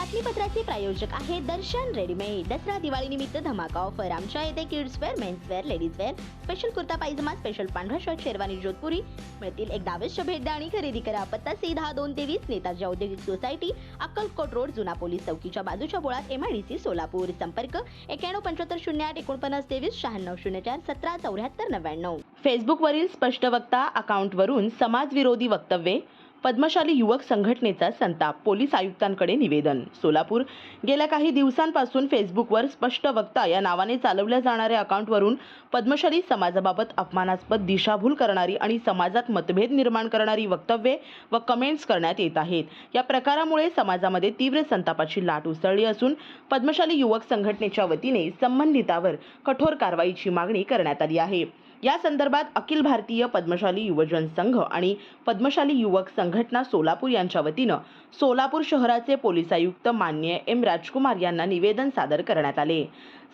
बातमीपत्राचे प्रायोजक आहे दर्शन रेडीमेड दसरा दिवाळी निमित्त धमाका ऑफर आमच्या येथे kids wear men's wear ladies wear special kurta pyjama special पांढरा शर्ट शेरवानी जोधपुरी. मिळतील एक डावेश्य भेट द्या आणि खरेदी करा. पत्ता सी दहा दोन तेवीस नेताजी औद्योगिक सोसायटी अक्कलकोट रोड जुना पोलीस चौकीच्या बाजूच्या बोळात एमआयडीसी सोलापूर. संपर्क एक्याण्णव पंच्याहत्तर शून्य आठ एकोणपन्नास तेवीस शहाण्णव शून्य चार सतरा चौऱ्याहत्तर नव्याण्णव. फेसबुकवरील स्पष्टवक्ता अकाउंटवरून समाजविरोधी वक्तव्ये. पद्मशाली युवक संघटनेचा संताप पोलीस आयुक्तांकडे निवेदन. सोलापूर. गेल्या काही दिवसांपासून फेसबुकवर स्पष्ट वक्ता या नावाने चालवल्या जाणाऱ्या अकाउंटवरून पद्मशाली समाजाबाबत अपमानास्पद दिशाभूल करणारी आणि समाजात मतभेद निर्माण करणारी वक्तव्ये व कमेंट्स करण्यात येत आहेत. या प्रकारामुळे समाजामध्ये तीव्र संतापाची लाट उसळली असून पद्मशाली युवक संघटनेच्या वतीने संबंधितावर कठोर कारवाईची मागणी करण्यात आली आहे. या संदर्भात अखिल भारतीय पद्मशाली युवजन संघ आणि पद्मशाली युवक संघटना सोलापूर यांच्या वतीनं सोलापूर शहराचे पोलीस आयुक्त मान्य एम राजकुमार यांना निवेदन सादर करण्यात आले.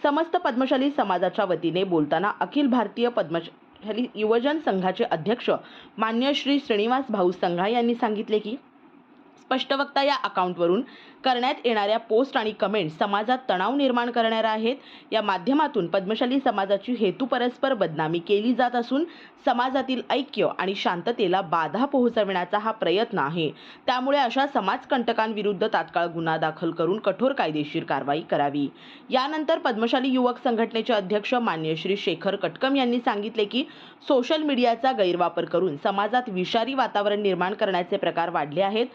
समस्त पद्मशाली समाजाच्या वतीने बोलताना अखिल भारतीय पद्मशाली युवजन संघाचे अध्यक्ष मान्य श्री श्रीनिवास भाऊ संघा यांनी सांगितले की स्पष्टवक्ता या अकाउंटवरून करण्यात येणाऱ्या पोस्ट आणि कमेंट समाजात तणाव निर्माण करणाऱ्या आहेत. या माध्यमातून पद्मशाली समाजाची हेतू परस्पर बदनामी केली जात असून समाजातील ऐक्य आणि शांततेला बाधा पोहोचविण्याचा हा प्रयत्न आहे. त्यामुळे अशा समाजकंटकांविरुद्ध तात्काळ गुन्हा दाखल करून कठोर कायदेशीर कारवाई करावी. यानंतर पद्मशाली युवक संघटनेचे अध्यक्ष मान्य श्री शेखर कटकम यांनी सांगितले की सोशल मीडियाचा गैरवापर करून समाजात विषारी वातावरण निर्माण करण्याचे प्रकार वाढले आहेत.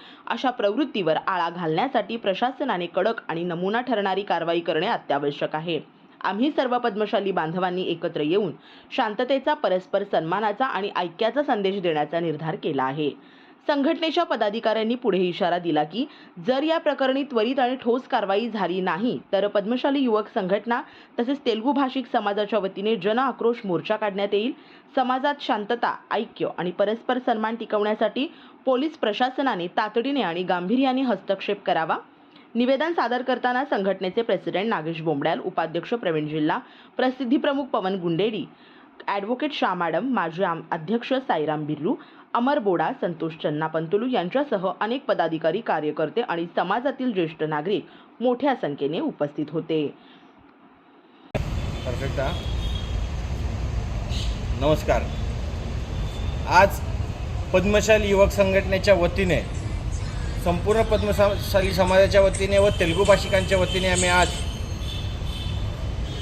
अशा प्रवृत्तीवर आळा घालण्यासाठी प्रशासनाने कडक आणि नमुना ठरणारी कारवाई करणे अत्यावश्यक आहे. आम्ही सर्व पद्मशाली बांधवांनी एकत्र येऊन शांततेचा परस्पर सन्मानाचा आणि ऐक्याचा संदेश देण्याचा निर्धार केला आहे. संघटनेच्या पदाधिकाऱ्यांनी पुढे इशारा दिला की जर या प्रकरणी त्वरित आणि ठोस कारवाई झाली नाही तर पद्मशाली युवक संघटना तसेच तेलुगू भाषिक समाजाच्या वतीने जन आक्रोश मोर्चा काढण्यात येईल. समाजात शांतता ऐक्य आणि परस्पर सन्मान टिकवण्यासाठी पोलीस प्रशासनाने तातडीने आणि गांभीर्याने हस्तक्षेप करावा. निवेदन सादर करताना संघटनेचे प्रेसिडेंट नागेश बोंबड्याल उपाध्यक्ष प्रवीण जिल्हा प्रसिद्धी प्रमुख पवन गुंडेडी ॲडव्होकेट शाह मॅडम माजी आम अध्यक्ष साईराम बिर्लू अमर बोडा संतोष चन्ना पंतुलू यांच्यासह अनेक पदाधिकारी कार्यकर्ते आणि समाजातील ज्येष्ठ नागरिक मोठ्या संख्येने उपस्थित होते. नमस्कार. आज पद्मशाली युवक संघटनेच्या वतीने संपूर्ण पद्मशाली समाजाच्या वतीने व तेलुगू भाषिकांच्या वतीने आम्ही आज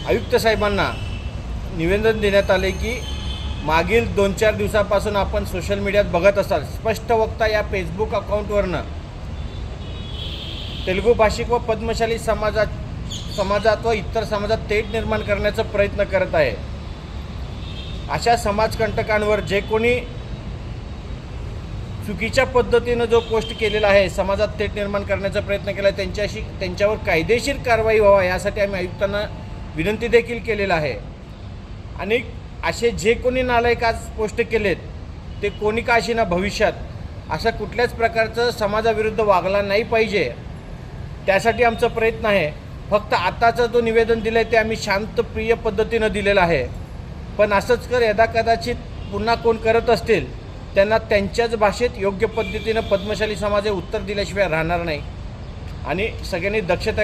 आयुक्त साहेबांना निवेदन देण्यात आले की मागील दोन चार दिवसापासून आपण सोशल मीडियात बघत असाल स्पष्ट वक्ता या फेसबुक अकाउंटवरनं तेलुगू भाषिक व पद्मशाली समाजात समाजात व इतर समाजात तेट निर्माण करण्याचा प्रयत्न करत आहे. अशा समाजकंटकांवर जे कोणी चुकीच्या पद्धतीनं जो पोस्ट केलेला आहे समाजात थेट निर्माण करण्याचा प्रयत्न केला आहे त्यांच्याशी त्यांच्यावर कायदेशीर कारवाई व्हावा यासाठी आम्ही आयुक्तांना विनंती देखील केलेला आहे. आणि असे जे कोणी नालायक आज पोस्ट केलेत ते कोणी का अशी ना भविष्यात? अशा कुठल्याच प्रकारचं समाजाविरुद्ध वागला नाही पाहिजे. त्यासाठी आमचा प्रयत्न आहे. फक्त आताचं जो निवेदन दिलं आहे ते आम्ही शांतप्रिय पद्धतीनं दिलेलं आहे. पण असंच कर यदा कदाचित पुन्हा कोण करत असतील त्यांना त्यांच्याच भाषेत योग्य पद्धतीनं पद्मशाली समाज हे उत्तर दिल्याशिवाय राहणार नाही. आणि सगळ्यांनी दक्षता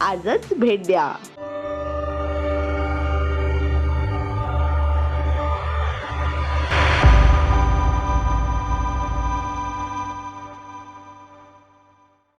आजच भेट द्या.